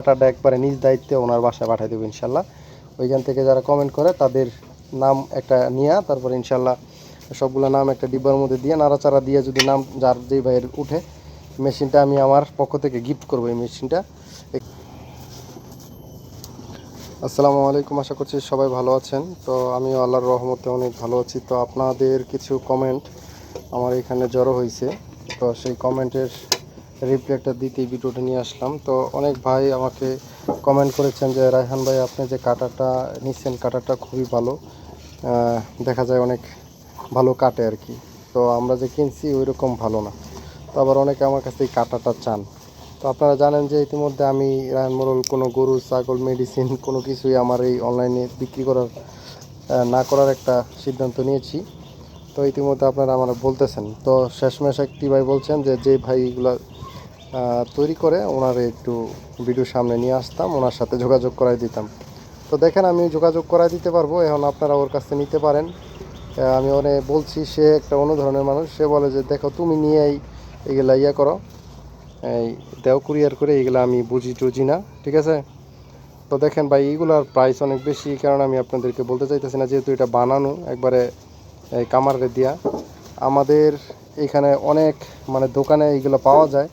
টাকাটা একবারে নিজ দায়িত্বে ওনার বাসায় পাঠিয়ে দেবো ইনশাল্লাহ। ওইখান থেকে যারা কমেন্ট করে তাদের নাম একটা নিয়ে, তারপরে ইনশাল্লাহ সবগুলো নাম একটা ডিব্বার মধ্যে দিয়ে, নাড়াচাড়া দিয়ে যদি নাম যার যেই ভাইয়ের উঠে মেশিনটা আমি আমার পক্ষ থেকে গিফট করব এই মেশিনটা আসসালামু আলাইকুম, আশা করছি সবাই ভালো আছেন। তো আমি আল্লাহর রহমতে অনেক ভালো আছি। তো আপনাদের কিছু কমেন্ট আমার এখানে জড়ো হয়েছে তো সেই কমেন্টের রিপ্লাইটা দিতে ভিডিওটা নিয়ে আসলাম। তো অনেক ভাই আমাকে কমেন্ট করেছেন যে রায়হান ভাই আপনি যে কাটাটা নিচ্ছেন কাটাটা খুবই ভালো। দেখা যায় অনেক ভালো কাটে আর কি। তো আমরা যে কিনছি ওই রকম ভালো না। তো আবার অনেকে আমার কাছে এই কাটাটা চান। তো আপনারা জানেন যে ইতিমধ্যে আমি রায়ন মোরল কোনো গরু ছাগল মেডিসিন কোনো কিছুই আমার এই অনলাইনে বিক্রি করার না করার একটা সিদ্ধান্ত নিয়েছি। তো ইতিমধ্যে আপনারা আমার বলতেছেন। তো শেষমেশ একটি ভাই বলছেন যে যে ভাই এগুলো আহ, তৈরি করে ওনারে একটু ভিডিও সামনে নিয়ে আসতাম, ওনার সাথে যোগাযোগ করাই দিতাম। তো দেখেন, আমি যোগাযোগ করাই দিতে পারব, এখন আপনারা ওর কাছে নিতে পারেন। আমি ওনে বলছি, সে একটা অন্য ধরনের মানুষ, সে বলে যে, দেখো, তুমি নিয়েই এগুলা ইয়ে করো, এই দেও কুরিয়ার করে, এগুলো আমি বুঝি টুঝি না, ঠিক আছে? তো দেখেন ভাই এইগুলোর প্রাইস অনেক বেশি কারণ আমি আপনাদেরকে বলতে চাইতেছি না, যেহেতু এটা বানানো, একবারে কামারে দিয়া। আমাদের এখানে অনেক মানে দোকানে এইগুলো পাওয়া যায়।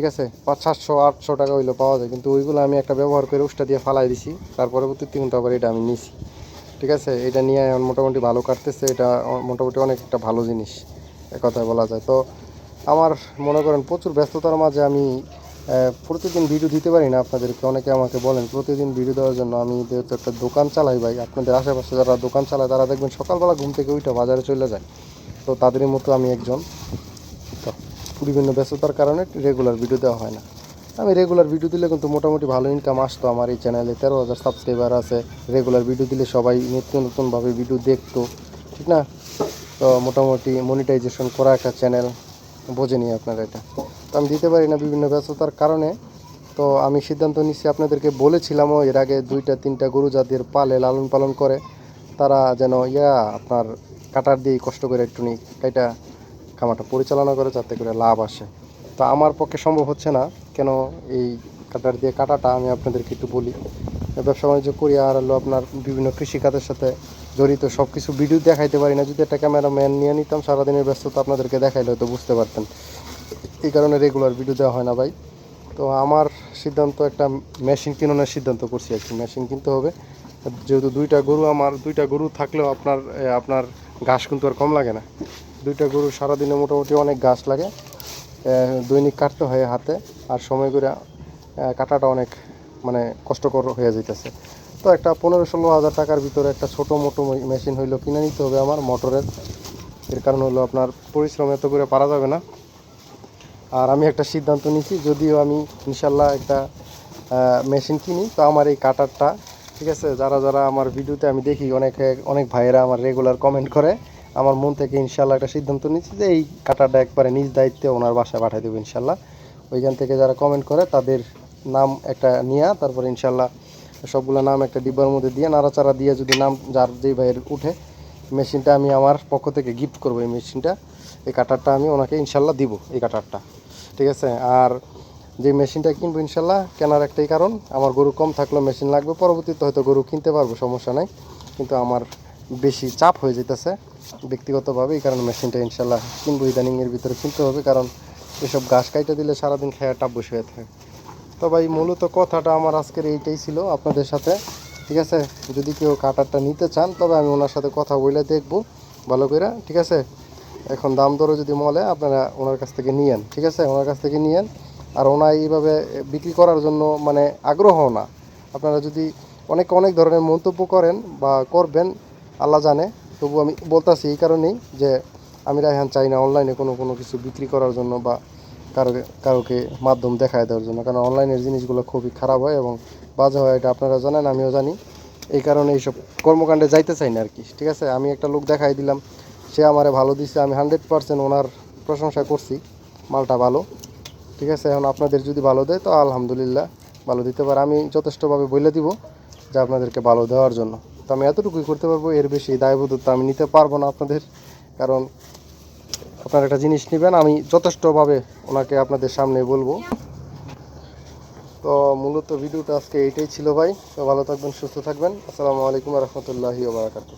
ঠিক আছে? পাঁচ, সাতশো, আটশো টাকা হইল পাওয়া যায়। কিন্তু ওইগুলো আমি একটা ব্যবহার করে উষ্টা দিয়ে ফালাই দিছি। তার পরবর্তীতে কিন্তু আবার এটা আমি নিছি। ঠিক আছে? এটা নিয়ে মোটামুটি ভালো কাটতেছে। এটা মোটামুটি অনেক একটা ভালো জিনিস একথায় বলা যায়। তো আমার মনে করেন, প্রচুর ব্যস্ততার মাঝে আমি প্রতিদিন ভিডিও দিতে পারি না আপনাদেরকে। অনেকে আমাকে বলেন, প্রতিদিন ভিডিও দেওয়ার জন্য আমি যেহেতু একটা দোকান চালাই ভাই, আপনাদের আশেপাশে যারা দোকান চালায়, তারা দেখবেন সকালবেলা ঘুম থেকে ওইটা বাজারে চলে যায়। তো তাদেরই মতো আমি একজন। বিভিন্ন ব্যস্ততার কারণে রেগুলার ভিডিও দেওয়া হয় না। আমি রেগুলার ভিডিও দিলে কিন্তু মোটামুটি ভালো ইনকাম আসতো আমার এই চ্যানেলে তেরো হাজার সাবস্ক্রাইবার আছে রেগুলার ভিডিও দিলে সবাই নিত্য নতুনভাবে ভিডিও দেখতো, ঠিক না? তো মোটামুটি মনিটাইজেশন করা একটা চ্যানেল বোঝেনি আপনারা এটা। তো আমি দিতে পারি না বিভিন্ন ব্যস্ততার কারণে। তো আমি সিদ্ধান্ত নিচ্ছি আপনাদেরকে বলেছিলামও, এর আগে দুইটা, তিনটা গরু যাদের পালে লালন পালন করে, তারা যেন ইয়া আপনার কাটার দিয়ে কষ্ট করে একটু নি এটা খামারটা পরিচালনা করে, যাতে করে লাভ আসে। তো আমার পক্ষে সম্ভব হচ্ছে না। কেন এই কাটার দিয়ে কাটাটা আমি আপনাদেরকে একটু বলি। ব্যবসা বাণিজ্য করি আর হলো আপনার বিভিন্ন কৃষিকাজের সাথে জড়িত সব কিছু ভিডিও দেখাইতে পারি না। যদি একটা ক্যামেরাম্যান নিয়ে নিতাম, সারাদিনের ব্যস্ততা আপনাদেরকে দেখাইলে হয়তো বুঝতে পারতেন। এই কারণে রেগুলার ভিডিও দেওয়া হয় না ভাই। তো আমার সিদ্ধান্ত একটা মেশিন কিনানোর সিদ্ধান্ত করছি আর কি। মেশিন কিনতে হবে। যেহেতু দুইটা গরু আমার, দুইটা গরু থাকলেও আপনার আপনার ঘাস কিন্তু আর কম লাগে না। দুইটা গরু সারাদিনে মোটামুটি অনেক ঘাস লাগে দৈনিক কাটতে হয় হাতে, আর সময় করে কাটাটা অনেক মানে কষ্টকর হয়ে যাইতেছে। তো একটা পনেরো ষোলো হাজার টাকার ভিতরে একটা ছোটো মোটো মেশিন হইল কিনে নিতে হবে আমার মোটরের। এর কারণ হলো আপনার পরিশ্রম এত করে পারা যাবে না। আর আমি একটা সিদ্ধান্ত নিয়েছি, যদিও আমি ইনশাল্লাহ একটা মেশিন কিনি, তো আমার এই কাটারটা, ঠিক আছে? যারা যারা আমার ভিডিওতে আমি দেখি, অনেক অনেক ভাইয়েরা আমার রেগুলার কমেন্ট করে আমার মন থেকে ইনশাল্লাহ একটা সিদ্ধান্ত নিচ্ছি যে এই কাটারটা একবারে নিজ দায়িত্বে ওনার বাসায় পাঠিয়ে দেবো ইনশাল্লাহ ওইখান থেকে যারা কমেন্ট করে তাদের নাম একটা নিয়ে, তারপরে ইনশাল্লাহ সবগুলো নাম একটা ডিব্বার মধ্যে দিয়ে, নাড়াচাড়া দিয়ে যদি নাম যার যেই ভাইয়ের উঠে, মেশিনটা আমি আমার পক্ষ থেকে গিফট করব এই মেশিনটা। এই কাটারটা আমি ওনাকে ইনশাল্লাহ দিব এই কাটারটা। ঠিক আছে? আর যে মেশিনটা কিনবো ইনশাল্লাহ কেনার একটাই কারণ, আমার গরু কম থাকলেও মেশিন লাগবে, পরবর্তীতে হয়তো গরু কিনতে পারব, সমস্যা নাই। কিন্তু আমার বেশি চাপ হয়ে যেতেছে। ব্যক্তিগতভাবে এই কারণে মেশিনটা ইনশাল্লাহ কিনবো ইদানিংয়ের ভিতরে কিনতে হবে, কারণ এসব ঘাস কাইটা দিলে সারাদিন খেয়ে টাপ বসে হয়ে থাকে। তো ভাই, মূলত কথাটা আমার আজকের এইটাই ছিল আপনাদের সাথে, ঠিক আছে? যদি কেউ কাটারটা নিতে চান, তবে আমি ওনার সাথে কথা বলে দেখব, ভালো করে, ঠিক আছে? এখন দাম দরও যদি মলে, আপনারা ওনার কাছ থেকে নিয়েন, ঠিক আছে? ওনার কাছ থেকে নিয়েন, আর ওনা এইভাবে বিক্রি করার জন্য মানে আগ্রহ না। আপনারা যদি অনেক অনেক ধরনের মন্তব্য করেন বা করবেন আল্লাহ জানে, তবু আমি বলতাছি এই কারণেই যে আমি রায়হান চাই না অনলাইনে কোনো কোনো কিছু বিক্রি করার জন্য বা কারও, কারোকে মাধ্যম দেখায় দেওয়ার জন্য। কারণ অনলাইনের জিনিসগুলো খুবই খারাপ হয় এবং বাজে হয়, এটা আপনারা জানেন, আমিও জানি। এই কারণে এইসব কর্মকাণ্ডে যাইতে চাই না আর কি, ঠিক আছে? আমি একটা লোক দেখাই দিলাম, সে আমারে ভালো দিছে, আমি হান্ড্রেড পার্সেন্ট ওনার প্রশংসা করছি, মালটা ভালো, ঠিক আছে? এখন আপনাদের যদি ভালো দেয়, তো আলহামদুলিল্লাহ, ভালো দিতে পারে। আমি যথেষ্টভাবে বলে দিব যে আপনাদেরকে ভালো দেওয়ার জন্য। তো আমি এতটুকুই করতে পারব, এর বেশি দায়বদ্ধতা আমি নিতে পারব না আপনাদের। কারণ আপনারা একটা জিনিস নেবেন, আমি যথেষ্টভাবে ওনাকে আপনাদের সামনে বলব। তো মূলত ভিডিওটা আজকে এইটাই ছিল ভাই। তো ভালো থাকবেন, সুস্থ থাকবেন। আসসালামু আলাইকুম রহমতুল্লাহি বারাকাতু